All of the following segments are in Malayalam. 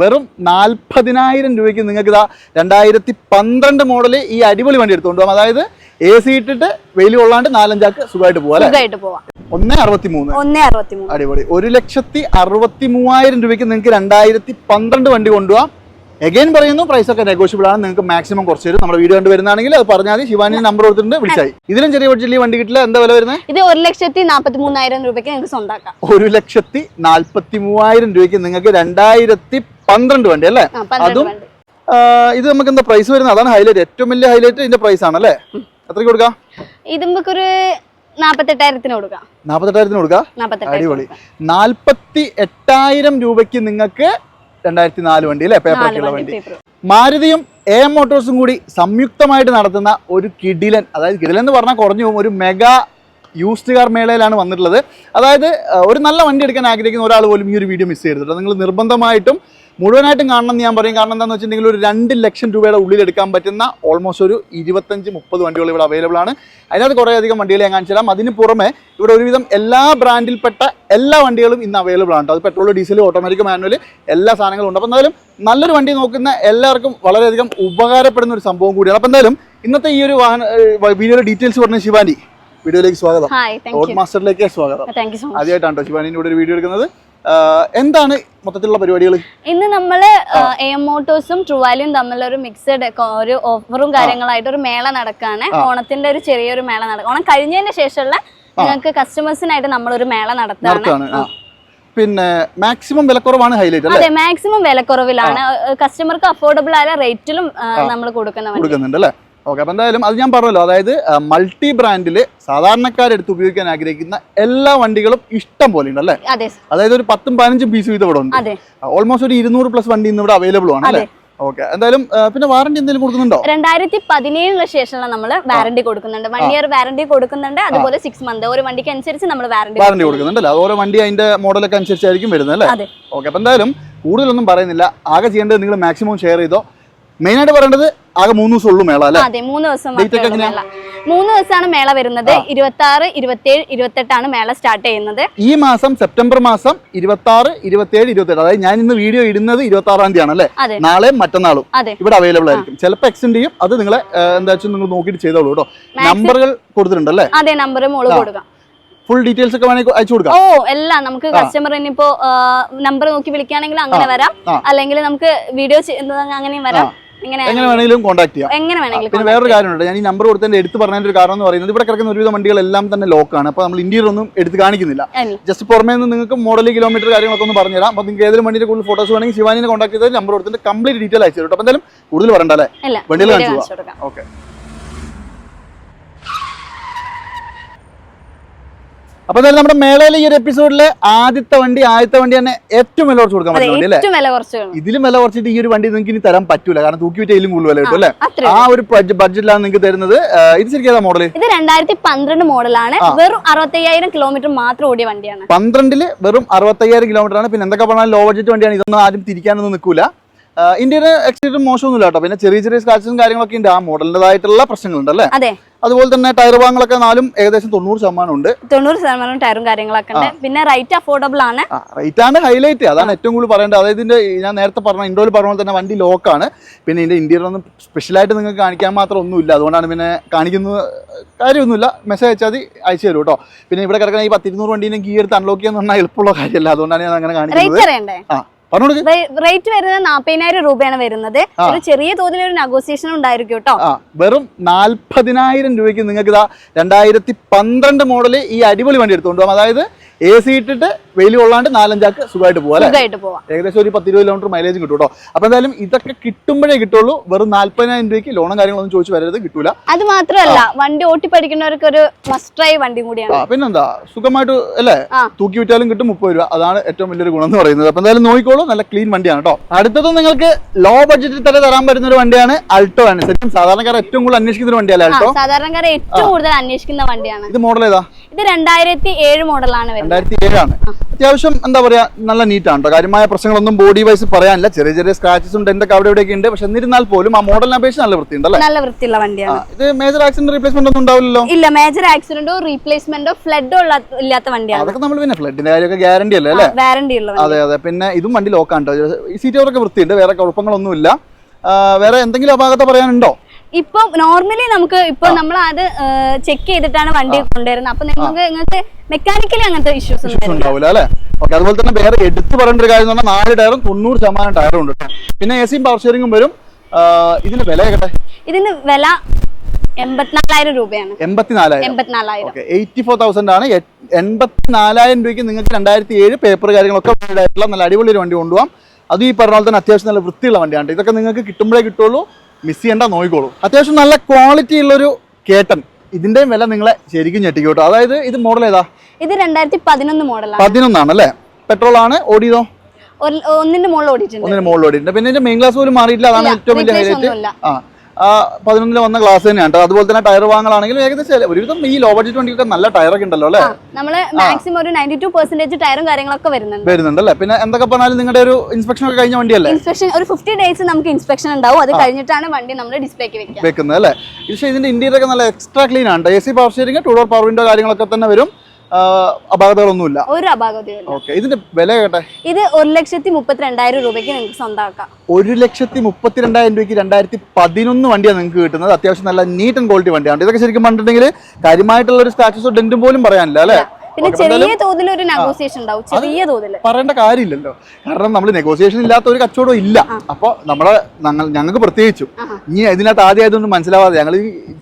വെറും നാൽപ്പതിനായിരം രൂപയ്ക്ക് നിങ്ങൾക്ക് ഇതാ രണ്ടായിരത്തി പന്ത്രണ്ട് മോഡൽ ഈ അടിപൊളി വണ്ടി എടുത്തുകൊണ്ട് പോകാം. അതായത് എ സി ഇട്ടിട്ട് വെയിൽ കൊള്ളാണ്ട് നാലഞ്ചാക്ക് സുഖമായിട്ട് പോവാം ഒന്ന് അറുപത്തി മൂന്ന് ഒന്നേ അറുപത്തി മൂന്ന് അടിപൊളി. ഒരു ലക്ഷത്തി അറുപത്തി മൂവായിരം രൂപയ്ക്ക് നിങ്ങൾക്ക് രണ്ടായിരത്തി പന്ത്രണ്ട് വണ്ടി കൊണ്ടുപോകാം. എഗൈൻ പറയുന്നു പ്രൈസ് ഒക്കെ നെഗോഷ്യബിൾ ആണ്. നിങ്ങൾക്ക് മാക്സിമം കുറച്ച് തരും. നമ്മുടെ വീഡിയോ കണ്ട് വരുന്നതാണെങ്കിൽ അത് പറഞ്ഞാൽ മതി. ശിവാനി നമ്പർ കൊടുത്തിട്ടുണ്ട് വിളിച്ചായി. ഇതിലും ചെറിയ ബഡ്ജറ്റിൽ വണ്ടി കിട്ടില്ല. എന്താ വില വരുന്നത് ഇത് ഒരു ലക്ഷത്തി നാൽപ്പത്തി മൂന്നായിരം രൂപയ്ക്ക് നിങ്ങൾക്ക് സ്വന്തമാക്കാം ഒരു ലക്ഷത്തി നാൽപ്പത്തി മൂവായിരം രൂപയ്ക്ക് നിങ്ങൾക്ക് രണ്ടായിരത്തി പന്ത്രണ്ട് വണ്ടി അല്ലേ? അതും ഇത് നമുക്ക് എന്താ പ്രൈസ് വരുന്നത്? അതാണ് ഹൈലൈറ്റ് ഏറ്റവും വലിയ ഹൈലൈറ്റ് ഇതിന്റെ പ്രൈസ് ആണ് അല്ലേ എത്രയ്ക്ക് കൊടുക്കാം? ഇത് നമുക്കൊരു നാപ്പത്തെട്ടായിരത്തിന് കൊടുക്കാം. നാൽപ്പത്തെട്ടായിരത്തിന് കൊടുക്കാം? അടിപൊളി. നാൽപ്പത്തി എട്ടായിരം രൂപയ്ക്ക് നിങ്ങൾക്ക് രണ്ടായിരത്തി നാല് വണ്ടി അല്ലേ? പേപ്പറൊക്കെയുള്ള വണ്ടി മാരുതിയും എ എം മോട്ടോഴ്സും കൂടി സംയുക്തമായിട്ട് നടത്തുന്ന ഒരു കിഡിലൻ അതായത് കിടിലൻ എന്ന് പറഞ്ഞാൽ കുറഞ്ഞു പോകും. ഒരു മെഗാ യൂസ്ഡ് കാർ മേളയിലാണ് വന്നിട്ടുള്ളത്. അതായത് ഒരു നല്ല വണ്ടി എടുക്കാൻ ആഗ്രഹിക്കുന്ന ഒരാൾ പോലും ഈ ഒരു വീഡിയോ മിസ് ചെയ്തിട്ടുണ്ട് നിങ്ങൾ നിർബന്ധമായിട്ടും മുഴുവനായിട്ടും കാണണം എന്ന് ഞാൻ പറയും. കാരണം എന്താണെന്ന് വെച്ചിട്ടുണ്ടെങ്കിൽ ഒരു രണ്ട് ലക്ഷം രൂപയുടെ ഉള്ളിൽ എടുക്കാൻ പറ്റുന്ന ഓൾമോസ്റ്റ് ഒരു ഇരുപത്തഞ്ച് മുപ്പത് വണ്ടികൾ ഇവിടെ അവൈലബിൾ ആണ്. അതിനകത്ത് കുറേ അധികം വണ്ടികൾ ഞാൻ കാണിച്ചു തരാം. അതിന് പുറമെ ഇവിടെ ഒരുവിധം എല്ലാ ബ്രാൻഡിൽപ്പെട്ട എല്ലാ വണ്ടികളും ഇന്ന് അവൈലബിൾ ആണ് അത് പെട്രോൾ ഡീസൽ ഓട്ടോമാറ്റിക് മാനുവൽ എല്ലാ സാധനങ്ങളും ഉണ്ട്. അപ്പോൾ എന്തായാലും നല്ലൊരു വണ്ടി നോക്കുന്ന എല്ലാവർക്കും വളരെയധികം ഉപകാരപ്പെടുന്ന ഒരു സംഭവം കൂടിയാണ്. അപ്പോൾ എന്തായാലും ഇന്നത്തെ ഈ ഒരു വാഹന വീഡിയോയുടെ ഡീറ്റെയിൽസ് പറഞ്ഞ ശിവാനി. വീഡിയോയിലേക്ക് സ്വാഗതം. റോഡ് മാസ്റ്ററിലേക്ക് സ്വാഗതം. ആദ്യമായിട്ടാണ് ശിവാനിന്റെ ഇവിടെ ഒരു വീഡിയോ എടുക്കുന്നത്. എന്താണ് മൊത്തത്തിലുള്ള പരിപാടികൾ ഇന്ന് നമ്മൾ എ മോട്ടോഴ്സും ട്രുവാലിയും തമ്മിലൊരു മിക്സഡ് ഒരു ഓഫറും കാര്യങ്ങളായിട്ട് ഒരു മേള നടക്കാണ്. ഓണത്തിന്റെ ഒരു ചെറിയൊരു മേള നടക്കും. ഓണം കഴിഞ്ഞതിന് ശേഷമുള്ള നിങ്ങൾക്ക് കസ്റ്റമേഴ്സിനായിട്ട് നമ്മളൊരു മേള നടത്താണ്. പിന്നെ മാക്സിമം വിലക്കുറവാണ് ഹൈലൈറ്റ് അതെ മാക്സിമം വിലക്കുറവിലാണ്. കസ്റ്റമർക്ക് അഫോർഡബിൾ ആയ റേറ്റിലും നമ്മൾ കൊടുക്കുന്നുണ്ട് അല്ലേ? ഓക്കെ അപ്പം എന്തായാലും അത് ഞാൻ പറഞ്ഞല്ലോ. അതായത് മൾട്ടി ബ്രാൻഡിൽ സാധാരണക്കാരെടുത്ത് ഉപയോഗിക്കാൻ ആഗ്രഹിക്കുന്ന എല്ലാ വണ്ടികളും ഇഷ്ടം പോലെ ഉണ്ട് അല്ലേ? അതായത് ഒരു പത്തും പതിനഞ്ചും പീസ് വീതം ഇവിടെ ഉണ്ട്. ഓൾമോസ്റ്റ് ഒരു ഇരുന്നൂറ് പ്ലസ് വണ്ടി ഇന്ന് ഇവിടെ അവൈലബിൾ ആണ് അല്ലേ? ഓക്കെ എന്തായാലും പിന്നെ വാറണ്ടി എന്തെങ്കിലും കൊടുക്കുന്നുണ്ടോ? രണ്ടായിരത്തി പതിനേഴിന് ശേഷമുള്ള നമ്മൾ വാറണ്ടി കൊടുക്കുന്നുണ്ട്. വൺ ഇയർ വാറണ്ടി കൊടുക്കുന്നുണ്ട്. അതുപോലെ സിക്സ് മന്ത് ഒരു വണ്ടിക്ക് അനുസരിച്ച് നമ്മൾ വാറണ്ടി വാറണ്ടി കൊടുക്കുന്നുണ്ട് അല്ലേ? ഓരോ വണ്ടി അതിന്റെ മോഡലൊക്കെ അനുസരിച്ചായിരിക്കും വരുന്നത് അല്ലേ? ഓക്കെ അപ്പൊ എന്തായാലും കൂടുതലൊന്നും പറയുന്നില്ല. ആകെ ചെയ്യേണ്ടത് നിങ്ങൾ മാക്സിമം ഷെയർ ചെയ്തോ മെയിനായിട്ട് പറയേണ്ടത് ആകെ മൂന്ന് ദിവസം ഉള്ളൂ മേള അല്ലേ? അതെ മൂന്ന് ദിവസം മേള. മൂന്ന് ദിവസമാണ് മേള വരുന്നത്. ഇരുപത്തി ആറ് ഇരുപത്തിയേഴ് ഇരുപത്തെട്ടാണ് മേള സ്റ്റാർട്ട് ചെയ്യുന്നത്. ഈ മാസം സെപ്റ്റംബർ മാസം ഇരുപത്തി ആറ് ഇരുപത്തിയേഴ് ഇരുപത്തെട്ട് അതായത് ഞാൻ ഇന്ന് വീഡിയോ ഇടുന്നത് ഇരുപത്തി ആറാം തീയതി ആണല്ലേ നാളെ മറ്റന്നാളും ഇവിടെ അവൈലബിൾ ആയിരിക്കും. ചിലപ്പോൾ എക്സ്റ്റെൻഡ് ചെയ്യും. അത് നിങ്ങളെ എന്താ വെച്ചാൽ നിങ്ങൾ നോക്കിയിട്ട് ചെയ്തോളൂ കേട്ടോ. നമ്പറുകൾ കൊടുത്തിട്ടുണ്ടല്ലേ അതെ നമ്പർ മോൾ കൊടുക്കാം. ഫുൾ ഡീറ്റെയിൽസ് ഒക്കെ വേണമെങ്കിൽ അയച്ചു കൊടുക്കാം. ഓ എല്ലാം നമുക്ക് കസ്റ്റമർ ഇനിയിപ്പോ നമ്പർ നോക്കി വിളിക്കുകയാണെങ്കിൽ അങ്ങനെ വരാം. അല്ലെങ്കിൽ നമുക്ക് വീഡിയോ ചെയ്യുന്നത് അങ്ങനെയും വരാം. എങ്ങനെ വേണമെങ്കിലും കോൺടാക്ട് ചെയ്യാം. എങ്ങനെ വേണമെങ്കിലും പിന്നെ വേറൊരു കാര്യമുണ്ട്. ഞാൻ ഈ നമ്പർ കൊടുത്തതിന്റെ എടുത്ത് പറഞ്ഞതിന്റെ ഒരു കാരണം എന്ന് പറയുന്നത് ഇവിടെ കിടക്കുന്ന ഒരുവിധ വണ്ടികൾ എല്ലാം തന്നെ ലോക്കാണ് അപ്പോൾ നമ്മൾ ഇന്ത്യയിൽ ഒന്നും എടുത്ത് കാണിക്കുന്നില്ല. ജസ്റ്റ് പുറമേ നിന്ന് നിങ്ങൾക്ക് മോഡൽ കിലോമീറ്റർ കാര്യങ്ങളൊക്കെ ഒന്ന് പറഞ്ഞുതരാം. അപ്പോൾ നിങ്ങൾക്ക് ഏതൊരു വണ്ടിയുടെ കൂടുതൽ ഫോട്ടോസ് വേണമെങ്കിൽ ശിവാനിനെ കോൺടാക്ട് ചെയ്താൽ നമ്പർ കൊടുത്തിട്ട് കംപ്ലീറ്റ് ഡീറ്റെയിൽ അയച്ചു തരും അപ്പോൾ എന്തായാലും കൂടുതൽ ഇല്ല വണ്ടികൾ കാണിച്ചു ഓക്കെ അപ്പൊ എന്തായാലും നമ്മുടെ മേളയിലെ ഈ ഒരു എപ്പിസോഡിലെ ആദ്യത്തെ വണ്ടി ആദ്യത്തെ വണ്ടി തന്നെ ഏറ്റവും വില കുറച്ച് കൊടുക്കാൻ പറ്റും ഇതിലും വില കുറച്ചിട്ട് ഈ ഒരു വണ്ടി നിങ്ങൾക്ക് ഇനി തരാൻ പറ്റൂല. കാരണം തൂക്കി വിറ്റയിലും കൂടുതൽ വില കിട്ടും അല്ലേ? ആ ഒരു ബഡ്ജറ്റിലാണ് നിങ്ങൾക്ക് തരുന്നത്. ഇത് ശരിക്കും ഏതാ മോഡൽ ഇത് രണ്ടായിരത്തി പന്ത്രണ്ട് മോഡലാണ് വെറും അറുപത്തയ്യായിരം കിലോമീറ്റർ മാത്രം ഓടിയ വണ്ടിയാണ്. പന്ത്രണ്ടിൽ വെറും അറുപത്തയ്യായിരം കിലോമീറ്റർ ആണ്. പിന്നെ എന്തൊക്കെ പറഞ്ഞാൽ ലോ ബഡ്ജറ്റ് വണ്ടിയാണ്. ഇതൊന്നും ആരും തിരിക്കാനൊന്നും നിൽക്കൂല. ഇന്ത്യയുടെ എക്സ്റ്റീരിയർ മോശമൊന്നുമില്ല കേട്ടോ. പിന്നെ ചെറിയ ചെറിയ സ്ക്രാച്ചസും കാര്യങ്ങളൊക്കെ ഉണ്ട്. ആ മോഡലിന്റെതായിട്ടുള്ള പ്രശ്നങ്ങളുണ്ട് അല്ലേ? അതെ. അതുപോലെ തന്നെ ടയർ ഭാഗങ്ങളൊക്കെ നാലും ഏകദേശം തൊണ്ണൂറ് ശതമാനം ഉണ്ട്. തൊണ്ണൂറ് ശതമാനം ടയറും കാര്യങ്ങളൊക്കെ ഉണ്ട്. പിന്നെ റേറ്റ് അഫോർഡബിൾ ആണ്. റേറ്റ് ആണ് ഹൈലൈറ്റ് അതാണ് ഏറ്റവും കൂടുതൽ പറയേണ്ടത്. അതായത് ഇതിന്റെ ഞാൻ നേരത്തെ പറഞ്ഞ ഇൻഡോയിൽ പറഞ്ഞ പോലെ തന്നെ വണ്ടി ലോക്കാണ് പിന്നെ ഇതിന്റെ ഇന്ത്യയിലൊന്നും ഒന്നും സ്പെഷ്യലായിട്ട് നിങ്ങൾക്ക് കാണിക്കാൻ മാത്രം ഒന്നുമില്ല. അതുകൊണ്ടാണ് പിന്നെ കാണിക്കുന്നത്. കാര്യമൊന്നുമില്ല. മെസ്സേജ് അയച്ചാൽ മതി. അയച്ചു തരും കേട്ടോ. പിന്നെ ഇവിടെ കിടക്കുന്ന ഈ പത്തിരുന്നൂറ് വണ്ടീനെ ഗിയർ എടുത്ത് അൺലോക്ക് ചെയ്യാൻ പറഞ്ഞാൽ എളുപ്പമുള്ള കാര്യമല്ല. അതുകൊണ്ടാണ് ഞാൻ അങ്ങനെ കാണിക്കുന്നത്. ആ. റേറ്റ് വരുന്നത് നാപ്പതിനായിരം രൂപയാണ് വരുന്നത്. ഒരു ചെറിയ തോതിൽ ഒരു നെഗോസിയേഷൻ ഉണ്ടായിരിക്കും കേട്ടോ വെറും നാൽപ്പതിനായിരം രൂപയ്ക്ക് നിങ്ങൾക്ക് ഇതാ രണ്ടായിരത്തി പന്ത്രണ്ട് മോഡൽ ഈ അടിപൊളി വണ്ടി എടുത്തുകൊണ്ട് പോകാം അതായത് എ സി ഇട്ടിട്ട് വെയിൽ കൊള്ളാണ്ട് നാലഞ്ചാക്ക് സുഖമായിട്ട് പോകാം പോവാം. ഏകദേശം ഒരു പത്തിരുപത് കിലോമീറ്റർ മൈലേജ് കിട്ടും കേട്ടോ അപ്പൊ എന്തായാലും ഇതൊക്കെ കിട്ടുമ്പോഴേ കിട്ടുള്ളൂ. വെറും നാല്പതിനായിരം രൂപയ്ക്ക് ലോണും കാര്യങ്ങളൊന്നും ചോദിച്ചു വരരുത് കിട്ടൂല. അത് മാത്രമല്ല വണ്ടി ഓട്ടി പഠിക്കുന്നവർക്ക് ഒരു മസ്റ്റ് ഡ്രൈവ് വണ്ടി കൂടിയാണ്. പിന്നെന്താ? സുഖമായിട്ട് അല്ലേ? തൂക്കി വിറ്റാലും കിട്ടും മുപ്പത് രൂപ. അതാണ് ഏറ്റവും വലിയൊരു ഗുണം എന്ന് പറയുന്നത്. അപ്പൊ എന്തായാലും നോക്കിക്കോളൂ. നല്ല ക്ലീൻ വണ്ടിയാണ് കേട്ടോ അടുത്തത് നിങ്ങൾക്ക് ലോ ബഡ്ജറ്റിൽ തന്നെ തരാൻ പറ്റുന്ന ഒരു വണ്ടിയാണ് അൾട്ടോ ആണ്. ശരിക്കും സാധാരണക്കാർ ഏറ്റവും കൂടുതൽ അന്വേഷിക്കുന്ന ഒരു വണ്ടിയല്ലേ അൾട്ടോ സാധാരണക്കാരെ ഏറ്റവും കൂടുതൽ അന്വേഷിക്കുന്ന വണ്ടിയാണ്. ഇത് മോഡൽ ഏതാ? ഇത് രണ്ടായിരത്തി ഏഴ് മോഡലാണ് രണ്ടായിരത്തി ഏഴാണ് അത്യാവശ്യം എന്താ പറയാ നല്ല നീറ്റാണ് കേട്ടോ കാര്യമായ പ്രശ്നങ്ങളൊന്നും ബോഡി വൈസ് പറയാനില്ല. ചെറിയ ചെറിയ സ്ക്രാച്ചസും ഡെന്റൊക്കെ അവിടെ ഇവിടെയൊക്കെ ഉണ്ട്. പക്ഷെ എന്നിരുന്നാൽ പോലും ആ മോഡലിനെ അപേക്ഷിച്ച് നല്ല വൃത്തിയുണ്ട് അല്ലേ? നല്ല വൃത്തിയുള്ള വണ്ടിയാണ്. ഇത് മേജർ ആക്സിഡന്റ് റീപ്ലേസ്മെന്റ് ഒന്നും ഉണ്ടാവില്ലല്ലോ? ഇല്ല മേജർ ആക്സിഡന്റോ റീപ്ലേസ്മെന്റോ ഫ്ലഡോ ഇല്ലാത്ത വണ്ടിയാണ്. അതൊക്കെ നമ്മൾ പിന്നെ ഫ്ലഡിന്റെ കാര്യമൊക്കെ ഗ്യാരണ്ടി അല്ലേ അല്ലേ? അതെ അതെ. പിന്നെ ഇതും വണ്ടി ലോക്കാണ് സീറ്റ് കവറൊക്കെ വൃത്തിയുണ്ട് വേറെ കുഴപ്പങ്ങളൊന്നുമില്ല. വേറെ എന്തെങ്കിലും അപാകത പറയാനുണ്ടോ? ഇപ്പൊ നോർമലി നമുക്ക് ഇപ്പൊ നമ്മൾ അത് ചെക്ക് ചെയ്തിട്ടാണ് വണ്ടി കൊണ്ടുവരുന്നത്. അപ്പൊ നിങ്ങൾക്ക് നിങ്ങൾക്ക് മെക്കാനിക്കലി അങ്ങനത്തെ ഇഷ്യൂസ് ഉണ്ടാവില്ല അല്ലേ? ഓക്കെ അതുപോലെ തന്നെ വേറെ എടുത്ത് പറയേണ്ട ഒരു കാര്യം എന്ന് പറഞ്ഞാൽ നാല് ടയറും തൊണ്ണൂറ് ശതമാനം ടയറും ഉണ്ട് പിന്നെ എ സിയും പവർ ഷെയറിംഗും വരും. ഇതിന്റെ വില ഇതിന്റെ ഇതിന് വില എൺപത്തിനാലായിരം രൂപയാണ്. എൺപത്തിനാലായിരം. എൺപത്തിനാലായിരം. ആണ് എൺപത്തി നാലായിരം രൂപയ്ക്ക് നിങ്ങൾക്ക് രണ്ടായിരത്തി ഏഴ് പേപ്പർ കാര്യങ്ങളൊക്കെ ആയിട്ടുള്ള നല്ല അടിപൊളി ഒരു വണ്ടി കൊണ്ടുപോകാം അത് ഈ പറഞ്ഞ പോലെ തന്നെ അത്യാവശ്യം നല്ല വൃത്തിയുള്ള വണ്ടിയാണ്. ഇതൊക്കെ നിങ്ങൾക്ക് കിട്ടുമ്പോഴേ കിട്ടുള്ളൂ മിസ് ചെയ്യേണ്ട നോക്കിക്കോളൂ അത്യാവശ്യം നല്ല ക്വാളിറ്റി ഉള്ളൊരു കേട്ടൻ. ഇതിന്റെയും വില നിങ്ങളെ ശരിക്കും ഞെട്ടിക്കോട്ടോ അതായത് ഇത് മോഡൽ ഏതാ? ഇത് രണ്ടായിരത്തി പതിനൊന്ന് മോഡലാണ് പതിനൊന്നാണ് അല്ലേ? പെട്രോൾ ആണ് ഓടിയതോ? ഒന്നിന്റെ മുകളിൽ ഓടിയിട്ടുണ്ട്. ഒന്നിന്റെ മുകളിൽ ഓടിയിട്ടുണ്ട്. പിന്നെ മെയിൻ ക്ലാസ് പോലും മാറിയിട്ടില്ല. അതാണ് ഏറ്റവും വലിയ ഹൈലൈറ്റ് ആ പതിനൊന്നിൽ വന്ന ക്ലാസ് തന്നെയാണ് അതുപോലെ തന്നെ ടയർ വാങ്ങലാണെങ്കിലും ഏകദേശം ഒരുവിധം ഈ ലോ ബഡ്ജറ്റ് വണ്ടിയൊക്കെ നല്ല ടയറൊക്കെ ഉണ്ടല്ലോ അല്ലേ? നമ്മൾ മാക്സിമം ഒരു നയന്റി ടു പെർസെന്റേജ് ടയറും കാര്യങ്ങളൊക്കെ വരുന്നുണ്ട്. വരുന്നുണ്ട് അല്ലേ? പിന്നെ എന്തൊക്കെ പറഞ്ഞാലും നിങ്ങളുടെ ഒരു ഇൻസ്പെക്ഷൻ ഒക്കെ കഴിഞ്ഞ വണ്ടിയല്ലേ? ഇൻസ്പെക്ഷൻ ഒരു ഫിഫ്റ്റി ഡേയ്സ് നമുക്ക് ഇൻസ്പെക്ഷൻ ഉണ്ടാവും. അത് കഴിഞ്ഞിട്ടാണ് വണ്ടി നമ്മൾ ഡിസ്പ്ലേക്ക് വെക്കുന്നത് അല്ലേ? പക്ഷേ ഇതിന്റെ ഇന്റീരിയർ ഒക്കെ നല്ല എക്സ്ട്രാ ക്ലീൻ ആണ് A C power steering two door power window കാര്യങ്ങളൊക്കെ തന്നെ വരും. അപാകതകളൊന്നുമില്ല. ഒരു അപാകതയും ഓക്കെ ഇതിന്റെ വില കേട്ടെ? ഇത് ഒരു ലക്ഷത്തി മുപ്പത്തി രണ്ടായിരം രൂപയ്ക്ക് നിങ്ങൾക്ക് സ്വന്തമാക്കാം ഒരു ലക്ഷത്തി മുപ്പത്തിരണ്ടായിരം രൂപയ്ക്ക് രണ്ടായിരത്തി പതിനൊന്ന് വണ്ടിയാണ് നിങ്ങൾക്ക് കിട്ടുന്നത്. അത്യാവശ്യം നല്ല നീറ്റ് ആൻഡ് ക്വാളിറ്റി വണ്ടിയാണ്. ഇതൊക്കെ ശരിക്കും പറഞ്ഞിട്ടുണ്ടെങ്കിൽ കാര്യമായിട്ടുള്ള ഒരു സ്റ്റാറ്റസോ ഡെന്റും പോലും പറയാനില്ല അല്ലേ? പിന്നെ ചെറിയ തോതിൽ ഒരു നെഗോസിയേഷൻ ഉണ്ടാവും ചെറിയ തോതിൽ. പറയേണ്ട കാര്യമില്ലല്ലോ. കാരണം നമ്മൾ നെഗോസിയേഷൻ ഇല്ലാത്ത ഒരു കച്ചവടം ഇല്ല. അപ്പൊ നമ്മളെ ഞങ്ങൾക്ക് പ്രത്യേകിച്ചും. ഇനി ഇതിനകത്ത് ആദ്യമായതൊന്നും മനസ്സിലാവാതെ ഞങ്ങൾ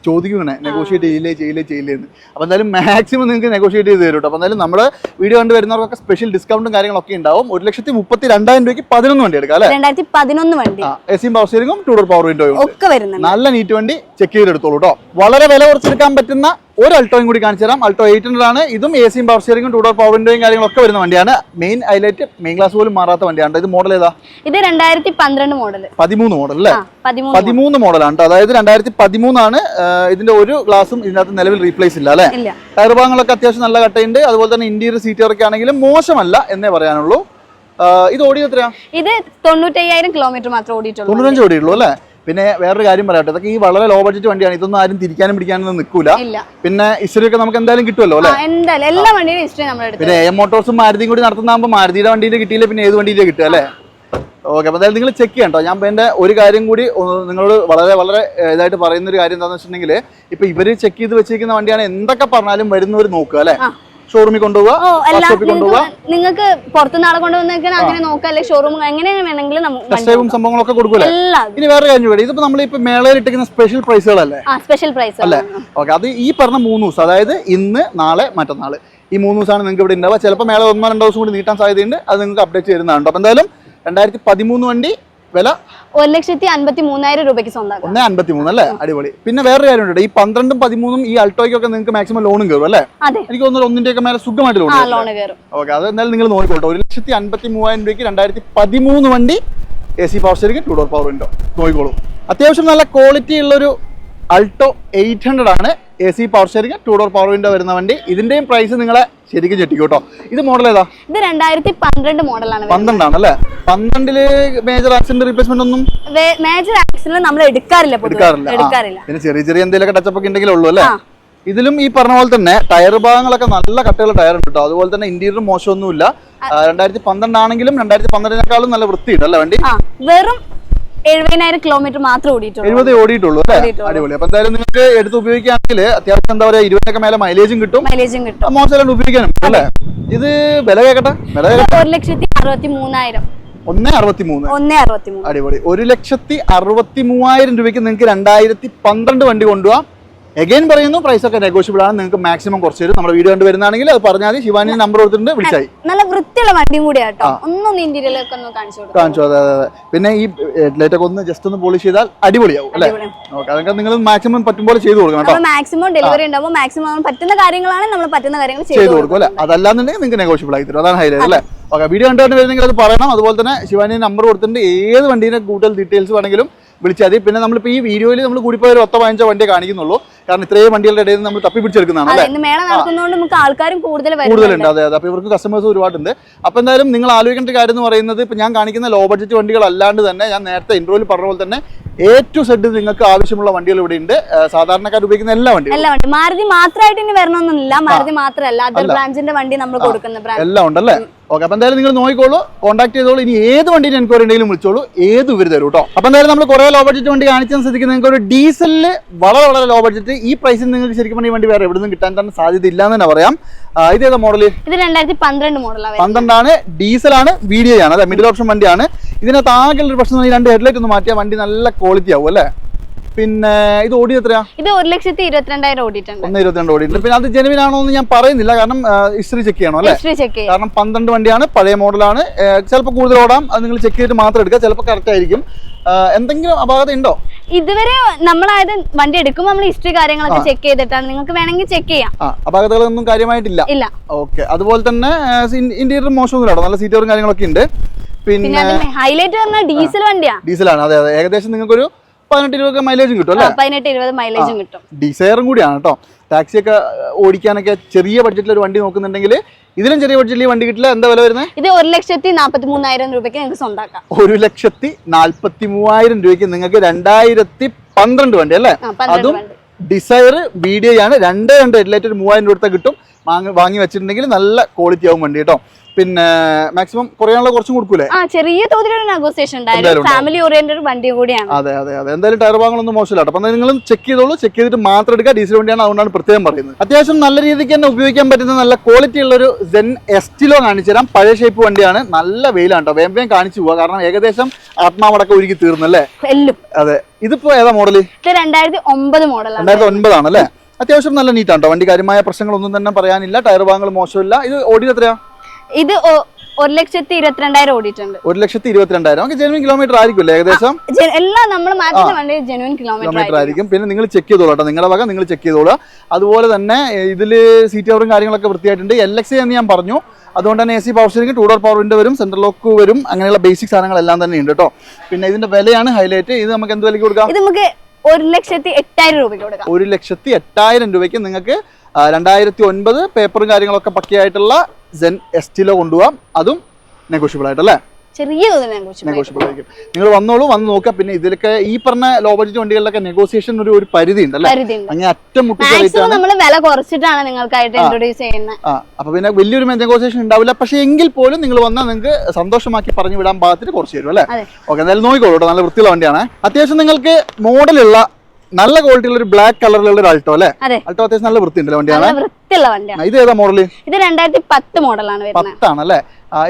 ചോദിക്കുകയാണ് നെഗോഷിയേറ്റ് ചെയ്യില്ലേ ചെയ്യില്ലേ ചെയ്യില്ലേ എന്ന്. അപ്പൊ എന്തായാലും മാക്സിമം നിങ്ങൾക്ക് നെഗോഷിയേറ്റ് ചെയ്ത് തരും അപ്പൊ എന്തായാലും നമ്മുടെ വീഡിയോ കണ്ട് വരുന്നവർക്കൊക്കെ സ്പെഷ്യൽ ഡിസ്കൗണ്ടും കാര്യങ്ങളൊക്കെ ഉണ്ടാവും. ഒരു ലക്ഷത്തി മുപ്പത്തി രണ്ടായിരം രൂപയ്ക്ക് പതിനൊന്ന് വണ്ടി എടുക്കാം അല്ലേ? രണ്ടായിരത്തി പതിനൊന്ന് വണ്ടി. എസിയും പവർ സ്റ്റിയറിംഗും ടൂഡർ പവർ വിൻഡോയും ഒക്കെ വരുന്നത് നല്ല നീറ്റ് വണ്ടി ചെക്ക് ചെയ്തെടുത്തോളൂ കേട്ടോ വളരെ വില കുറച്ചെടുക്കാൻ പറ്റുന്ന ഒരു അൾട്ടോയും കൂടി കാണിച്ചു തരാം. അൾട്ടോ എയ്റ്റ് ഹൺഡ്രഡ് ആണ്. ഇതും എ സിയും പവർ സ്റ്റിയറിംഗും ടൂ ഡോർ പവർ വിൻഡോയും കാര്യങ്ങളൊക്കെ വരുന്ന വണ്ടിയാണ്. മെയിൻ ഹൈലൈറ്റ് മെയിൻ ഗ്ലാസ് പോലും മാറാത്ത വണ്ടിയാണ്. ഇത് മോഡൽ ഏതാ? ഇത് രണ്ടായിരത്തി പന്ത്രണ്ട് മോഡൽ പതിമൂന്ന് മോഡൽ അല്ലേ? പതിമൂന്ന് മോഡലാണ് അതായത് രണ്ടായിരത്തി പതിമൂന്നാണ് ഇതിന്റെ ഒരു ഗ്ലാസും ഇതിനകത്ത് നിലവിൽ റീപ്ലേസ് ഇല്ല അല്ലേ? ടയർ ഭാഗങ്ങളൊക്കെ അത്യാവശ്യം നല്ല കട്ടയുണ്ട്. അതുപോലെ തന്നെ ഇന്റീരിയർ സീറ്റുകളൊക്കെ ആണെങ്കിലും മോശമല്ല എന്നേ പറയാനുള്ളൂ. ഇത് ഓടിയത് എത്രയാ? ഇത് തൊണ്ണൂറ്റയ്യായിരം കിലോമീറ്റർ മാത്രമേ ഓടിയിട്ടുള്ളൂ. തൊണ്ണൂറ്റഞ്ച് ഓടിയുള്ളൂ അല്ലേ? പിന്നെ വേറൊരു കാര്യം പറയട്ടെ. ഇതൊക്കെ ഈ വളരെ ലോ ബഡ്ജറ്റ് വണ്ടിയാണ്. ഇതൊന്നും ആരും തിരിക്കാനും പിടിക്കാനൊന്നും നിൽക്കൂല. പിന്നെ ഹിസ്റ്ററി ഒക്കെ നമുക്ക് എന്തായാലും കിട്ടുമല്ലോ അല്ലേ? എല്ലാ ഹിസ്റ്ററി പിന്നെ എ മോട്ടോഴ്സും മാരുതിയും കൂടി നടത്തുന്നതാകുമ്പോൾ മാരുതിയുടെ വണ്ടിയിൽ കിട്ടിയില്ല പിന്നെ ഏത് വണ്ടിയിലേ കിട്ടുക അല്ലേ? ഓക്കെ അപ്പോൾ നിങ്ങൾ ചെക്ക് ചെയ്യണ്ടോ ഞാൻ എന്റെ എന്റെ ഒരു കാര്യം കൂടി നിങ്ങളോട് വളരെ വളരെ ഇതായിട്ട് പറയുന്ന ഒരു കാര്യം എന്താണെന്ന് വെച്ചിട്ടുണ്ടെങ്കിൽ ഇപ്പോൾ ഇവർ ചെക്ക് ചെയ്ത് വെച്ചിരിക്കുന്ന വണ്ടിയാണ് എന്തൊക്കെ പറഞ്ഞാലും വരുന്നവർ നോക്കുക അല്ലേ. ഷോറൂമിൽ വർക്ക്ഷോപ്പിൽ നിങ്ങൾക്ക് പുറത്തുനിന്ന് ആളെ കൊണ്ടുവന്നേക്കാൻ അങ്ങനെ നോക്കാം അല്ലെങ്കിൽ ഷോറൂം എങ്ങനെ വേണമെങ്കിലും നമുക്ക് ടെസ്റ്റ് ഡ്രൈവും സംഭവങ്ങളൊക്കെ കൊടുക്കൂല ഇനി വേറെ കാര്യം കൂടി നമ്മൾ ഇപ്പൊ മേളയിൽ ഇട്ടിരിക്കുന്ന സ്പെഷ്യൽ പ്രൈസുകളല്ലേ സ്പെഷ്യൽ പ്രൈസ് അല്ലേ? ഓക്കെ അത് ഈ പറഞ്ഞ മൂന്ന് ദിവസം അതായത് ഇന്ന് നാളെ മറ്റന്നാൾ ഈ മൂന്ന് ദിവസമാണ് നിങ്ങൾക്ക് ഇവിടെ ഉണ്ടാവുക. ചിലപ്പോൾ മേള ഒന്നോ രണ്ടോ ദിവസം കൂടി നീട്ടാൻ സാധ്യതയുണ്ട്. അത് നിങ്ങൾക്ക് അപ്ഡേറ്റ് ചെയ്യുന്നതാണ് അപ്പോൾ എന്തായാലും രണ്ടായിരത്തി പതിമൂന്ന് വണ്ടി വില? ഒരു ലക്ഷത്തി അൻപത്തി മൂന്നായിരം രൂപയ്ക്ക് സ്വന്തം ഒന്നേ അൻപത്തി മൂന്ന് അല്ലേ അടിപൊളി. പിന്നെ വേറൊരു കാര്യമുണ്ട്. ഈ പന്ത്രണ്ടും പതിമൂന്നും ഈ അൾട്ടോയ്ക്കൊക്കെ നിങ്ങൾക്ക് മാക്സിമം ലോണും കയറും അല്ലേ? എനിക്ക് തോന്നുന്നു ഒന്നിന്റെ ഒക്കെ മേലെ സുഖമായിട്ട് ലോൺ ലോണ് കയറും ഓക്കെ അത് എന്തായാലും നിങ്ങൾ നോക്കിക്കോട്ടെ. ഒരു ലക്ഷത്തി അൻപത്തി മൂവായിരം രൂപയ്ക്ക് രണ്ടായിരത്തി പതിമൂന്ന് വണ്ടി A C power steering two door power window നോക്കിക്കോളൂ. അത്യാവശ്യം നല്ല ക്വാളിറ്റി ഉള്ളൊരു അൾട്ടോ എയ്റ്റ് ഹൺഡ്രഡ് ആണ്. A C power sharing two door power window വരുന്ന വണ്ടി. ഇതിന്റെയും പ്രൈസ് നിങ്ങളെ ശരിക്കും ചെട്ടിക്കും കേട്ടോ ഇത് മോഡൽ ഏതാ? ഇത് രണ്ടായിരത്തി പന്ത്രണ്ട് മോഡലാണ് പന്ത്രണ്ടാണ് അല്ലേ പന്ത്രണ്ടിൽ മേജർ ആക്സിഡന്റ് റീപ്ലേസ്മെന്റ് ഒന്നും? മേജർ ആക്സിഡന്റ് നമ്മൾ എടുക്കാറില്ല. എടുക്കാറില്ല. പിന്നെ ചെറിയ ചെറിയ എന്തെങ്കിലും ടച്ചപ്പ് ഒക്കെ ഉണ്ടെങ്കിലേ ഉള്ളൂ അല്ലേ? ഇതിലും ഈ പറഞ്ഞ പോലെ തന്നെ ടയർ ഭാഗങ്ങളൊക്കെ നല്ല കട്ടയുള്ള ടയർ ഉണ്ട് കേട്ടോ. അതുപോലെ തന്നെ ഇന്റീരിയർ മോശമൊന്നുമില്ല. രണ്ടായിരത്തി പന്ത്രണ്ടാണെങ്കിലും രണ്ടായിരത്തി പന്ത്രണ്ടിനേക്കാളും നല്ല വൃത്തിയുണ്ട് അല്ലേ വണ്ടി? വെറും എഴുപതിനായിരം കിലോമീറ്റർ മാത്രം ഓടിയിട്ടുള്ളൂ. എഴുപത് ഓടിയിട്ടുള്ളൂ അല്ലേ? അടിപൊളി. അപ്പൊ എന്തായാലും നിങ്ങൾക്ക് എടുത്ത് ഉപയോഗിക്കുകയാണെങ്കിൽ അത്യാവശ്യം എന്താ പറയാ ഇരുപതിനൊക്കെ മേലെ മൈലേജും കിട്ടും. മൈലേജും കിട്ടും. മോശം ഉപയോഗിക്കാനും അല്ലെ? ഇത് വില കേക്കട്ടെ? വില ഒരു ലക്ഷത്തി അറുപത്തി മൂന്നായിരം ഒന്ന് അറുപത്തി മൂന്ന് ഒന്നേ അറുപത്തി മൂന്ന് അടിപൊളി. ഒരു ലക്ഷത്തി അറുപത്തി മൂവായിരം രൂപയ്ക്ക് നിങ്ങൾക്ക് രണ്ടായിരത്തി പന്ത്രണ്ട് വണ്ടി കൊണ്ടുപോകാം എഗൈൻ പറയുന്നു പ്രൈസ് ഒക്കെ നെഗോഷ്യബിൾ ആണ് നിങ്ങൾക്ക് മാക്സിമം കുറച്ച് തരും. നമ്മുടെ വീഡിയോ കണ്ട് വരുന്നതാണെങ്കിൽ അത് പറഞ്ഞാൽ മതി. ശിവാനി നമ്പർ കൊടുത്തിട്ടുണ്ട് വിളിച്ചായി നല്ല വൃത്തിയുള്ള വണ്ടിയും കൂടി ആട്ടോ. ഒന്നും ഇന്റീരിയലൊക്കെ ഒന്ന് കാണിച്ചു കാണിച്ചു അതെ അതെ അതെ. പിന്നെ ഈ ഹെഡ്ലൈറ്റ് ഒക്കെ ഒന്ന് ജസ്റ്റ് ഒന്ന് പോളിഷ് ചെയ്താൽ അടിപൊളിയാവും അല്ലേ? ഓക്കെ അതൊക്കെ നിങ്ങൾ മാക്സിമം പറ്റും പോലെ ചെയ്തു കൊടുക്കണം കേട്ടോ. മാക്സിമം ഡെലിവറി ഉണ്ടാവും മാക്സിമം പറ്റുന്ന കാര്യങ്ങളാണ് നമ്മൾ പറ്റുന്ന കാര്യങ്ങൾ ചെയ്തു ചെയ്തു കൊടുക്കും. അല്ലേ? അതല്ലാന്നുണ്ടെങ്കിൽ നിങ്ങൾക്ക് നെഗോഷ്യബിൾ ആക്കി തരും. അതാണ് ഹൈലൈറ്റ് അല്ലേ? ഓക്കെ വീഡിയോ കണ്ടുകൊണ്ട് വരുന്നെങ്കിൽ അത് പറയണം. അതുപോലെ തന്നെ ശിവാനി നമ്പർ കൊടുത്തിട്ടുണ്ട്. ഏത് വണ്ടീനെ കൂടുതൽ ഡീറ്റെയിൽസ് വേണമെങ്കിലും വിളിച്ചാൽ മതി. പിന്നെ നമ്മളിപ്പോൾ ഈ വീഡിയോയിൽ നമ്മൾ കൂടിപ്പോയ ഒരു ഒത്ത പതിനഞ്ചോ വണ്ടിയെ കാണിക്കുന്നുള്ളൂ. കാരണം ഇത്രയും വണ്ടികളുടെ ഇടയിൽ നമ്മൾ തപ്പി പിടിച്ചെടുക്കുന്നതാണ് അല്ലേ? ആൾക്കാരും കൂടുതൽ കൂടുതലുണ്ട്. അതെ അതെ. അപ്പോൾ ഇവർക്ക് കസ്റ്റമേഴ്സ് ഒരുപാടുണ്ട്. അപ്പോൾ എന്തായാലും നിങ്ങൾ ആലോചിക്കേണ്ട കാര്യം എന്ന് പറയുന്നത് ഇപ്പോൾ ഞാൻ കാണിക്കുന്ന ലോ ബഡ്ജറ്റ് വണ്ടികൾ അല്ലാണ്ട് തന്നെ ഞാൻ നേരത്തെ ഇൻട്രോയിൽ പറഞ്ഞ പോലെ തന്നെ എ ടു സെഡ് നിങ്ങൾക്ക് ആവശ്യമുള്ള വണ്ടികൾ ഇവിടെ ഉണ്ട്. സാധാരണക്കാർ ഉപയോഗിക്കുന്ന എല്ലാ വണ്ടികളും. എല്ലാ വണ്ടി മാരുതി മാത്രമായിട്ട് ഇനി വരണമെന്നൊന്നുമില്ല. മാരുതി മാത്രമല്ല. അതർ ബ്രാഞ്ചിന്റെ വണ്ടി നമ്മൾ കൊടുക്കുന്ന എല്ലാം ഉണ്ടല്ലേ? ഓക്കെ അപ്പോൾ എന്തായാലും നിങ്ങൾ നോക്കിക്കോളൂ. കോൺടാക്ട് ചെയ്തോളൂ. ഇനി ഏത് വണ്ടിയിൽ എൻക്വയറി ഉണ്ടെങ്കിലും വിളിച്ചോളൂ. ഏത് ഇവർ തരും കേട്ടോ. അപ്പോൾ എന്തായാലും നമ്മൾ കുറേ ലോ ബഡ്ജറ്റ് വണ്ടി കാണിച്ചാൽ സ്ഥിതിക്ക് നിങ്ങൾക്ക് ഒരു ഡീസലിൽ വളരെ വളരെ ലോ ബഡ്ജറ്റ് ഈ പ്രൈസിൽ നിങ്ങൾക്ക് ശരിക്കും പറഞ്ഞാൽ ഈ വണ്ടി വേറെ എവിടെ നിന്നും കിട്ടാൻ തന്നെ സാധ്യത ഇല്ല എന്ന് തന്നെ പറയാം. ഇത് ഏതാ മോഡൽ ഇത് രണ്ടായിരത്തി പന്ത്രണ്ട് മോഡലാണ് പന്ത്രണ്ടാണ്. ഡീസലാണ് വീഡിയോ ആണ് അതെ മിഡിൽ ഓപ്ഷൻ വണ്ടിയാണ്. ഇതിനകത്ത് ആകെ ഒരു പ്രശ്നം ഈ രണ്ട് ഹെഡ്ലൈറ്റ് ഒന്ന് മാറ്റിയാൽ വണ്ടി നല്ല ക്വാളിറ്റി ആവും അല്ലേ? പിന്നെ ഇത് ഓടി എത്രയാ? ഇത് ഒരു ലക്ഷത്തി ഇരുപത്തിരണ്ടായിരം ഓടിയിട്ടുണ്ട്. ഒന്ന് ഇരുപത്തിരണ്ട് ഓടിയിട്ടുണ്ട്. പിന്നെ അത് ജെനുവിൻ ആണോ എന്ന് ഞാൻ പറയുന്നില്ല. കാരണം ഹിസ്റ്ററി ചെക്ക് ചെയ്യണം അല്ലേ? ഹിസ്റ്ററി ചെക്ക് കാരണം പന്ത്രണ്ട് വണ്ടിയാണ് പഴയ മോഡലാണ്. ചിലപ്പോൾ കൂടുതൽ ഓടാം. അത് നിങ്ങൾ ചെക്ക് ചെയ്തിട്ട് മാത്രം എടുക്കുക. ചിലപ്പോൾ കറക്റ്റ് ആയിരിക്കും. എന്തെങ്കിലും അപാകത ഉണ്ടോ? ഇതുവരെ നമ്മളായത് വണ്ടി എടുക്കുമ്പോൾ നമ്മൾ ഹിസ്റ്ററി കാര്യങ്ങളൊക്കെ ചെക്ക് ചെയ്തിട്ടാണ്. നിങ്ങൾക്ക് വേണമെങ്കിൽ ചെക്ക് ചെയ്യാം. അപാകതകളൊന്നും കാര്യമായിട്ടില്ല. ഇല്ല. ഓക്കെ. അതുപോലെ തന്നെ ഇന്റീരിയർ മോശമൊന്നുമില്ല നല്ല സീറ്റുകളും കാര്യങ്ങളൊക്കെ ഉണ്ട്. പിന്നെ ഹൈലൈറ്റ് പറഞ്ഞാൽ ഡീസൽ വണ്ടിയാ. ഡീസലാണ് അതെ അതെ. ഏകദേശം നിങ്ങൾക്കൊരു പതിനെട്ട് രൂപ മൈലേജും കിട്ടും അല്ലേ? പതിനെട്ട് ഇരുപത് മൈലേജും കിട്ടും. ഡിസയറും കൂടിയാണ് കേട്ടോ ടാക്സി ഒക്കെ ഓടിക്കാനൊക്കെ ചെറിയ ബഡ്ജറ്റിൽ ഒരു വണ്ടി നോക്കുന്നുണ്ടെങ്കിൽ ഇതിലും ചെറിയ ബഡ്ജറ്റിൽ വണ്ടി കിട്ടില്ല. എന്താ വില വരുന്നത് ഇത് ഒരു ലക്ഷത്തി നാൽപ്പത്തി മൂന്നായിരം രൂപയ്ക്ക് നിങ്ങൾക്ക് സ്വന്തമാക്കാം ഒരു ലക്ഷത്തി നാൽപ്പത്തി മൂവായിരം രൂപയ്ക്ക് നിങ്ങൾക്ക് രണ്ടായിരത്തി പന്ത്രണ്ട് വണ്ടി അല്ലേ? അതും ഡിസൈർ ഡിസയർ വീഡിയോ ആണ്. രണ്ട് രണ്ട് ഹെഡ്ലൈറ്റ് ഒരു മൂവായിരം രൂപ കിട്ടും. വാങ്ങി വെച്ചിട്ടുണ്ടെങ്കിൽ നല്ല ക്വാളിറ്റി ആവും വണ്ടി കേട്ടോ പിന്നെ മാക്സിമം കുറയാനുള്ള കുറച്ചും കൊടുക്കൂലേ? ആ ചെറിയ തോതിലൊരു നെഗോസിയേഷൻ ഉണ്ടായിരുന്നു ഫാമിലി ഓറിയന്റഡ് വണ്ടി കൂടിയാണ്. അതെ അതെ അതെ. എന്തായാലും ടയർ ഭാഗങ്ങളൊന്നും മോശമില്ല കേട്ടോ അപ്പം നിങ്ങൾ ചെക്ക് ചെയ്തോളൂ. ചെക്ക് ചെയ്തിട്ട് മാത്രം എടുക്കുക. ഡീസൽ വണ്ടിയാണ്. അതുകൊണ്ടാണ് പ്രത്യേകം പറയുന്നത്. അത്യാവശ്യം നല്ല രീതിക്ക് തന്നെ ഉപയോഗിക്കാൻ പറ്റുന്ന നല്ല ക്വാളിറ്റി ഉള്ള ഒരു സെൻ എസ്റ്റിലോ കാണിച്ചു തരാം. പഴയ ഷേപ്പ് വണ്ടിയാണ്. നല്ല വെയിലാണ് കേട്ടോ വേം വേഗം കാണിച്ചു പോവുക കാരണം ഏകദേശം ആത്മാവടക്കം ഒരുക്കി തീർന്നല്ലേ അതെ. ഇതിപ്പോ ഏതാ മോഡൽ ഇത് രണ്ടായിരത്തി ഒമ്പത് മോഡൽ രണ്ടായിരത്തി ഒൻപതാണ് അല്ലേ അത്യാവശ്യം നല്ല നീറ്റാണ് കേട്ടോ വണ്ടി കാര്യമായ പ്രശ്നങ്ങളൊന്നും തന്നെ പറയാനില്ല. ടയർ ഭാഗങ്ങൾ മോശമില്ല. ഇത് ഓടിയത് എത്രയാ? ഇത് ഒരു ലക്ഷത്തി ഇരുപത്തിരണ്ടായിരം ഓടിയിട്ടുണ്ട്. ഒരു ലക്ഷത്തി ഇരുപത്തിരണ്ടായിരം. ജെനുവിൻ കിലോമീറ്റർ ആയിരിക്കും ഏകദേശം? എല്ലാം നമ്മൾ മാറ്റുന്ന വണ്ടി ജെനുവിൻ കിലോമീറ്റർ ആയിരിക്കും. പിന്നെ നിങ്ങൾ ചെക്ക് ചെയ്തോളൂ കേട്ടോ നിങ്ങളുടെ വക നിങ്ങൾ ചെക്ക് ചെയ്തോളൂ. അതുപോലെ തന്നെ ഇതിൽ സീറ്റ് കവറും കാര്യങ്ങളൊക്കെ വൃത്തിയായിട്ടുണ്ട്. എൽ എക്സ് എന്ന് ഞാൻ പറഞ്ഞു. അതുകൊണ്ട് തന്നെ A C power steering two door power window വരും സെൻട്രൽ ലോക്ക് വരും അങ്ങനെയുള്ള ബേസിക് സാധനങ്ങളെല്ലാം തന്നെ ഉണ്ട് കേട്ടോ പിന്നെ ഇതിന്റെ വിലയാണ് ഹൈലൈറ്റ് ഇത് നമുക്ക് എന്ത് വിലയ്ക്ക് കൊടുക്കാം? ഇത് നമുക്ക് ഒരു ലക്ഷത്തി എട്ടായിരം രൂപയ്ക്ക് കൊടുക്കാം. ഒരു ലക്ഷത്തി എട്ടായിരം രൂപയ്ക്ക് നിങ്ങൾക്ക് രണ്ടായിരത്തി ഒൻപത് പേപ്പറും കാര്യങ്ങളൊക്കെ പക്കയായിട്ടുള്ള സെൻ എസ്റ്റിലോ കൊണ്ടുപോകാം അതും നെഗോഷ്യബിൾ ആയിട്ടല്ലേ? ചെറിയ നെഗോഷ്യബിൾ ആയിരിക്കും. നിങ്ങൾ വന്നോളൂ വന്ന് നോക്കുക. പിന്നെ ഇതിലൊക്കെ ഈ പറഞ്ഞ ലോ ബഡ്ജറ്റ് വണ്ടികളിലൊക്കെ നെഗോസിയേഷൻ ഒരു ഒരു പരിധി ഉണ്ട് അല്ലേ? പരിധിയുണ്ട്. അങ്ങനെ അറ്റം മുട്ടി റേറ്റ് നമ്മൾ വില കുറച്ചിട്ടാണ് നിങ്ങൾക്കായിട്ട് ഇൻട്രൊഡ്യൂസ് ചെയ്യുന്നത്. ആ അപ്പൊ പിന്നെ വലിയൊരു നെഗോസിയേഷൻ ഉണ്ടാവില്ല. പക്ഷെ എങ്കിൽ പോലും നിങ്ങൾ വന്നാൽ നിങ്ങൾക്ക് സന്തോഷമാക്കി പറഞ്ഞു വിടാൻ പാകത്തിന് കുറച്ച് തരും അല്ലേ. ഓക്കെ എന്തായാലും നോക്കിക്കോളൂ നല്ല വൃത്തിയുള്ള വണ്ടിയാണ്. അത്യാവശ്യം നിങ്ങൾക്ക് മോഡലുള്ള നല്ല ക്വാളിറ്റിയുള്ള ഒരു ബ്ലാക്ക് കളറിലുള്ള ഒരു അൾട്ടോ അല്ലേ? അൾട്ടോ അത്യാവശ്യം നല്ല വൃത്തിയുണ്ടല്ലോ വണ്ടിയാണ്? നല്ല വൃത്തിയുള്ള വണ്ടിയാണ് ഇത് ഏതാ മോഡൽ ഇത് രണ്ടായിരത്തി പത്ത് മോഡലാണ് പത്താണ് അല്ലേ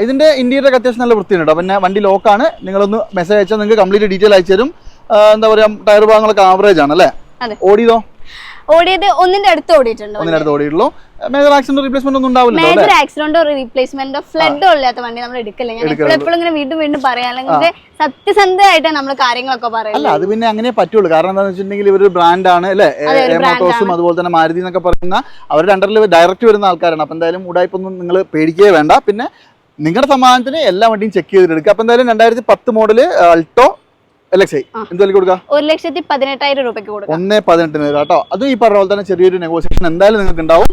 ഇതിന്റെ ഇന്റീരിയർ ഒക്കെ അത്യാവശ്യം നല്ല വൃത്തിയുണ്ട് പിന്നെ വണ്ടി ലോക്കാണ് നിങ്ങളൊന്ന് മെസ്സേജ് അയച്ചാൽ നിങ്ങൾക്ക് കംപ്ലീറ്റ് ഡീറ്റെയിൽ അയച്ചു തരും. എന്താ പറയാ ടയർ ഭാഗങ്ങളൊക്കെ ആവറേജ് ആണ് അല്ലേ. ഓടിയതോ? ഓടിയത് ഒന്നിന്റെ അടുത്ത് ഓടിയിട്ടുണ്ട് ഒന്നിനടുത്ത് ഓടിയിട്ടുള്ളൂ. മേജർ ആക്സിഡന്റ് റീപ്ലേസ്മെന്റ് ഒന്നും ഉണ്ടാവില്ലല്ലോ അല്ലേ? മേജർ ആക്സിഡന്റോ റീപ്ലേസ്മെന്റോ ഫ്ലഡോ ഇല്ലാത്ത വണ്ടി നമ്മൾ എടുക്കില്ല. ഞാൻ എപ്പോഴും ഇങ്ങനെ വീണ്ടും വീണ്ടും പറയാം അല്ലെങ്കിൽ സത്യസന്ധമായിട്ട് നമ്മൾ കാര്യങ്ങളൊക്കെ അല്ല അത് പിന്നെ അങ്ങനെ പറ്റുള്ളൂ. കാരണം എന്താണെന്ന് വെച്ചിട്ടുണ്ടെങ്കിൽ ഇവർ ബ്രാൻഡാണ് അല്ലേ? മോട്ടോസും അതുപോലെ തന്നെ മാരുതി എന്നൊക്കെ പറയുന്ന അവരുടെ അണ്ടറിൽ ഡയറക്റ്റ് വരുന്ന ആൾക്കാരാണ്. അപ്പം എന്തായാലും ഉടായ്പൊന്നും നിങ്ങൾ പേടിക്കുകയേ വേണ്ട. പിന്നെ നിങ്ങളുടെ സമ്മാനത്തിന് എല്ലാ വണ്ടിയും ചെക്ക് ചെയ്തിട്ട് എടുക്കുക. അപ്പം എന്തായാലും രണ്ടായിരത്തി പത്ത് മോഡൽ അൾട്ടോ ഒരു ലക്ഷത്തി പതിനെട്ടായിരം രൂപയ്ക്ക് കൊടുക്കാം. ഒന്ന് പതിനെട്ടിന് വരും കേട്ടോ. അതും ഈ പറഞ്ഞ പോലെ തന്നെ ചെറിയൊരു നെഗോസിയേഷൻ എന്തായാലും നിങ്ങൾക്ക് ഉണ്ടാവും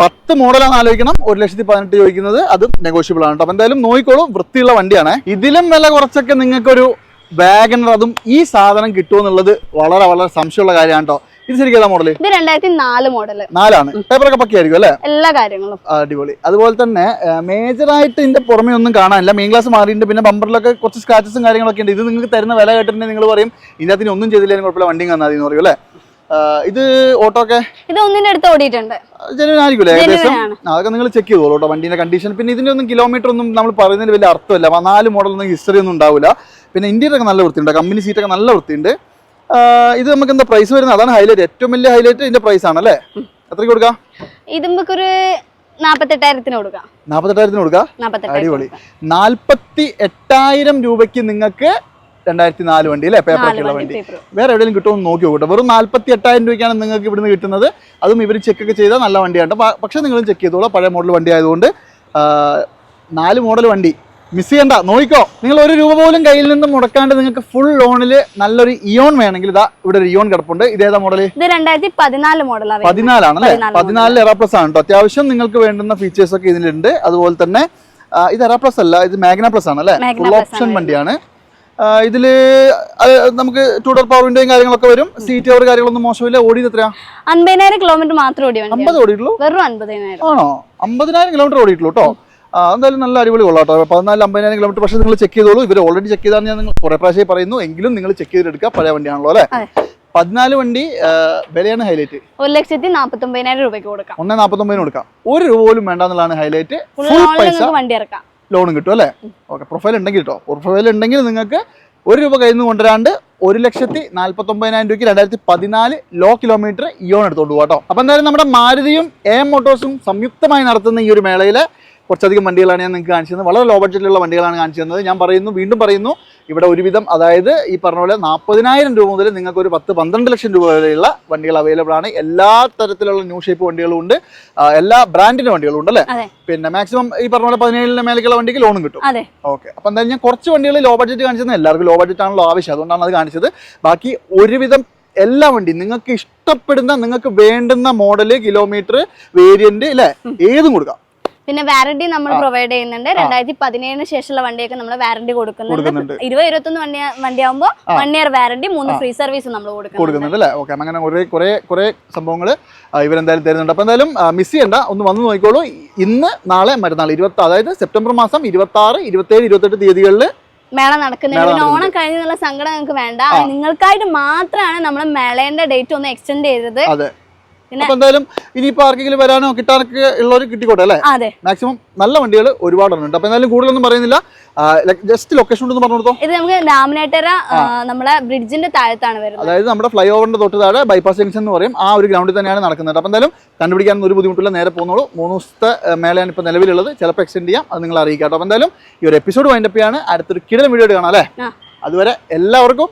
പത്ത് മോഡലാണ് ആലോചിക്കണം. ഒരു ലക്ഷത്തി പതിനെട്ട് ചോദിക്കുന്നത് അത് നെഗോഷ്യബിൾ ആണ് അപ്പം എന്തായാലും നോക്കിക്കോളൂ. വൃത്തിയുള്ള വണ്ടിയാണ്. ഇതിലും വില കുറച്ചൊക്കെ നിങ്ങൾക്കൊരു വാഗണർ അതും ഈ സാധനം കിട്ടുമെന്നുള്ളത് വളരെ വളരെ സംശയമുള്ള കാര്യമാണ് കേട്ടോ. ഇത് ശരിക്കും ഏതാ മോഡൽ ഇത് രണ്ടായിരത്തി നാല് മോഡൽ നാലാണ് പേപ്പറൊക്കെ പക്കിയായിരിക്കും അല്ലേ? എല്ലാ കാര്യങ്ങളും. അടിപൊളി. അതുപോലെ തന്നെ മേജർ ആയിട്ട് ഇതിന്റെ പുറമേ ഒന്നും കാണാനില്ല. മെയിൻ ക്ലാസ് മാറിയിട്ടുണ്ട്. പിന്നെ ബമ്പറിലൊക്കെ കുറച്ച് സ്ക്രാച്ചസും കാര്യങ്ങളൊക്കെ ഉണ്ട്. ഇത് നിങ്ങൾക്ക് തരുന്ന വില കേട്ടിട്ടുണ്ടെങ്കിൽ നിങ്ങൾ പറയും ഇതിനകത്തിന് ഒന്നും ചെയ്തില്ലെങ്കിൽ കുഴപ്പമില്ല. വണ്ടിയും കാണാതി എന്ന് പറയും അല്ലേ? ഇത് ഓട്ടോ ഒക്കെ? ഇത് ഒന്നിന്റെ അടുത്ത് ഓടിയിട്ടുണ്ട്. ജെനുവൻ ആയിരിക്കുമല്ലേ ഏകദേശം? അതൊക്കെ നിങ്ങൾ ചെക്ക് ചെയ്തോളൂ കേട്ടോ വണ്ടിന്റെ കണ്ടീഷൻ പിന്നെ ഇതിന്റെ ഒന്നും കിലോമീറ്റർ ഒന്നും നമ്മൾ പറയുന്നതിന് വലിയ അർത്ഥമില്ല. നാല് മോഡൽ ഒന്നും ഹിസ്റ്ററി ഒന്നും ഉണ്ടാവില്ല. പിന്നെ ഇന്ത്യയിലൊക്കെ നല്ല വൃത്തിയുണ്ട്. കമ്പനി സീറ്റൊക്കെ നല്ല വൃത്തിയുണ്ട്. ഇത് നമുക്ക് എന്താ പ്രൈസ് വരുന്നത്? അതാണ് ഹൈലൈറ്റ് ഏറ്റവും വലിയ ഹൈലൈറ്റ് ഇതിന്റെ പ്രൈസ് ആണ് അല്ലേ എത്രയ്ക്ക് കൊടുക്കാം? ഇത് നമുക്കൊരു നാപ്പത്തെട്ടായിരത്തിന് കൊടുക്കാം. അടിപൊളി. നാൽപ്പത്തി എട്ടായിരം രൂപയ്ക്ക് നിങ്ങൾക്ക് രണ്ടായിരത്തി നാല് വണ്ടി അല്ലേ? പേപ്പർ ഒക്കെ ഉള്ള വണ്ടി വേറെ എവിടെയെങ്കിലും കിട്ടുമെന്ന് നോക്കി നോക്കട്ടെ വെറും നാല്പത്തി എട്ടായിരം രൂപയ്ക്കാണ് നിങ്ങൾക്ക് ഇവിടുന്ന് കിട്ടുന്നത്. അതും ഇവർ ചെക്കൊക്കെ ചെയ്താൽ നല്ല വണ്ടിയാണ് പക്ഷേ നിങ്ങളും ചെക്ക് ചെയ്തോളാം. പഴയ മോഡൽ വണ്ടി ആയതുകൊണ്ട് നാല് മോഡൽ വണ്ടി. മിസ് ചെയ്യണ്ട നോക്കിക്കോ നിങ്ങൾ ഒരു രൂപ പോലും കയ്യിൽ നിന്ന് മുടക്കാണ്ട് നിങ്ങൾക്ക് ഫുൾ ലോണിൽ നല്ലൊരു ഇയോൺ വേണമെങ്കിൽ ഇതാ ഇവിടെ ഒരു ഇയോൺ കിടപ്പുണ്ട്. ഇതേതാ മോഡൽ ഇത് രണ്ടായിരത്തി പതിനാല് മോഡലാണ് പതിനാലാണ് അല്ലേ? പതിനാല് പതിനാലിൽ എറ പ്ലസ് ആണ് കേട്ടോ അത്യാവശ്യം നിങ്ങൾക്ക് വേണ്ടുന്ന ഫീച്ചേഴ്സ് ഒക്കെ ഇതിലുണ്ട്. അതുപോലെ തന്നെ ഇത് എറ പ്ലസ് അല്ല ഇത് മാഗ്ന പ്ലസ് ആണ് അല്ലേ? ഫുൾ ഓപ്ഷൻ വണ്ടിയാണ്. ഇതിൽ നമുക്ക് ടൂ ഡോർ പവർ വിൻഡോയും കാര്യങ്ങളൊക്കെ വരും. സീറ്റ് കവർ കാര്യങ്ങളൊന്നും മോശമില്ല. ഓടിയത് എത്രയാ? അമ്പതിനായിരം കിലോമീറ്റർ മാത്രമേ ഓടിയുള്ളൂ അമ്പത് ഓടിയിട്ടുള്ളൂ? വെറും അൻപതിനായിരം. ആണോ? അമ്പതിനായിരം കിലോമീറ്റർ ഓടിയിട്ടുള്ളൂ കേട്ടോ ആ, എന്തായാലും നല്ല അടിപൊളി കൊള്ളാം കേട്ടോ പതിനാല് അമ്പതിനായിരം കിലോമീറ്റർ പക്ഷേ നിങ്ങൾ ചെക്ക് ചെയ്തോളൂ. ഇവർ ഓൾറെഡി ചെക്ക് ചെയ്താണ് ഞാൻ നിങ്ങൾ കുറേ പ്രാവശ്യം പറയുന്നു. എങ്കിലും നിങ്ങൾ ചെക്ക് ചെയ്തെടുക്കുക. പഴയ വണ്ടിയാണല്ലോ അല്ലേ. പതിനാല് വണ്ടി വിലയാണ് ഹൈലൈറ്റ് ഒരു ലക്ഷത്തി നാപ്പത്തി ഒമ്പതിനായിരം രൂപയ്ക്ക് കൊടുക്കാം. ഒന്നേ നാൽപ്പത്തൊമ്പതിന് കൊടുക്കാം. ഒരു രൂപ പോലും വേണ്ട എന്നുള്ളതാണ് ഹൈലൈറ്റ് പൈസ വണ്ടി ഇറക്കാം. ലോണും കിട്ടും അല്ലേ? ഓക്കെ പ്രൊഫൈൽ ഉണ്ടെങ്കിൽ കേട്ടോ പ്രൊഫൈൽ ഉണ്ടെങ്കിൽ നിങ്ങൾക്ക് ഒരു രൂപ കയ്യിൽ നിന്ന് കൊണ്ടുവരാണ്ട് ഒരു ലക്ഷത്തി നാൽപ്പത്തി ഒമ്പതിനായിരം രൂപയ്ക്ക് രണ്ടായിരത്തി പതിനാല് ലോ കിലോമീറ്റർ ഇയോൺ എടുത്തോണ്ട് പോകാം കേട്ടോ അപ്പോൾ എന്തായാലും നമ്മുടെ മാരുതിയും എം മോട്ടോഴ്സും സംയുക്തമായി നടത്തുന്ന ഈ ഒരു മേളയിൽ കുറച്ചധികം വണ്ടികളാണ് ഞാൻ നിങ്ങൾക്ക് കാണിച്ചത് വളരെ ലോ ബഡ്ജറ്റിലുള്ള വണ്ടികളാണ് കാണിച്ചു തന്നത് ഞാൻ പറയുന്നു വീണ്ടും പറയുന്നു ഇവിടെ ഒരുവിധം അതായത് ഈ പറഞ്ഞ പോലെ നാൽപ്പതിനായിരം രൂപ മുതൽ നിങ്ങൾക്ക് ഒരു പത്ത് പന്ത്രണ്ട് ലക്ഷം രൂപ വരെയുള്ള വണ്ടികൾ അവൈലബിൾ ആണ്. എല്ലാ തരത്തിലുള്ള ന്യൂ ഷേപ്പ് വണ്ടികളും ഉണ്ട്. എല്ലാ ബ്രാൻഡിന്റെ വണ്ടികളും ഉണ്ട് അല്ലേ? പിന്നെ മാക്സിമം ഈ പറഞ്ഞ പോലെ പതിനേഴിന് മേലേക്കുള്ള വണ്ടിക്ക് ലോണും കിട്ടും. ഓക്കെ അപ്പം എന്തായാലും ഞാൻ കുറച്ച് വണ്ടികൾ ലോ ബഡ്ജറ്റ് കാണിച്ചത് എല്ലാവർക്കും ലോ ബഡ്ജറ്റ് ആണല്ലോ ആവശ്യം. അതുകൊണ്ടാണ് അത് കാണിച്ചത്. ബാക്കി ഒരുവിധം എല്ലാ വണ്ടി നിങ്ങൾക്ക് ഇഷ്ടപ്പെടുന്ന നിങ്ങൾക്ക് വേണ്ടുന്ന മോഡൽ കിലോമീറ്റർ വേരിയന്റ് അല്ലേ ഏതും കൊടുക്കാം. പിന്നെ വാറണ്ടി നമ്മൾ പ്രൊവൈഡ് ചെയ്യുന്നുണ്ട്. രണ്ടായിരത്തി പതിനേഴിന് ശേഷമുള്ള വണ്ടിയൊക്കെ നമ്മൾ വാറണ്ടി കൊടുക്കുന്നുണ്ട്. ഇരുപത് ഇരുപത് ഇരുപത്തൊന്ന് വണ്ടി വണ്ടിയാകുമ്പോൾ വൺ ഇയർ വാറണ്ടി മൂന്ന് ഫ്രീ സർവീസ് നമ്മൾ കൊടുക്കുന്നുണ്ട്. കൊടുക്കുന്നുണ്ട് അല്ലേ? ഓക്കെ അങ്ങനെ കുറേ കുറേ കുറേ സംഭവങ്ങൾ ഇവരെന്തായാലും തരുന്നുണ്ട്. അപ്പോൾ എന്തായാലും മിസ് ചെയ്യണ്ട. ഒന്ന് വന്ന് നോക്കിക്കോളൂ. ഇന്ന് നാളെ മറ്റന്നാൾ ഇരുപത്തി അതായത് സെപ്റ്റംബർ മാസം ഇരുപത്തി ആറ് ഇരുപത്തേഴ് ഇരുപത്തെട്ട് തീയതികളിൽ മേള നടക്കുന്നുണ്ട്. പിന്നെ ഓണം കഴിഞ്ഞുള്ള സങ്കടം നിങ്ങൾക്ക് വേണ്ട. നിങ്ങൾക്കായിട്ട് മാത്രമാണ് നമ്മൾ മേളേന്റെ ഡേറ്റ് ഒന്ന് എക്സ്റ്റെൻഡ് ചെയ്തത്. അപ്പം എന്തായാലും ഇനിയിപ്പോ ആർക്കെങ്കിലും വരാനോ കിട്ടാനൊക്കെ ഉള്ളവർ കിട്ടിക്കോട്ടെ അല്ലേ? അതെ. മാക്സിമം നല്ല വണ്ടികൾ ഒരുപാടുണ്ട് അപ്പൊ എന്തായാലും കൂടുതലൊന്നും പറയുന്നില്ല. ജസ്റ്റ് ലൊക്കേഷൻ ഉണ്ടെന്ന് പറഞ്ഞു കൊടുത്തോ? ഇത് നമുക്ക് രാമനേട്ടര നമ്മുടെ ബ്രിഡ്ജിന്റെ താഴത്താണ് വരുന്നത്. അതായത് നമ്മുടെ ഫ്ലൈ ഓവറിന്റെ തൊട്ട് താഴെ ബൈപ്പാസ് ജംഗ്ഷൻ എന്ന് പറയും. ആ ഒരു ഗ്രൗണ്ടിൽ തന്നെയാണ് നടക്കുന്നത്. അപ്പൊ എന്തായാലും കണ്ടുപിടിക്കാൻ ഒരു ബുദ്ധിമുട്ടില്ല. നേരെ പോകുന്നുള്ളൂ മൂന്ന് ദിവസത്തെ മേളയാണ് ഇപ്പൊ നിലവിലുള്ളത്. ചിലപ്പോൾ എക്സ്റ്റെൻഡ് ചെയ്യാം. അത് നിങ്ങൾ അറിയിക്കാം അപ്പൊ എന്തായാലും ഈ ഒരു എപ്പിസോഡ് വൈൻഡപ്പ് ചെയ്യാണ്. അടുത്തൊരു കിടൽ വീഡിയോ കാണാം അല്ലേ? അതുവരെ എല്ലാവർക്കും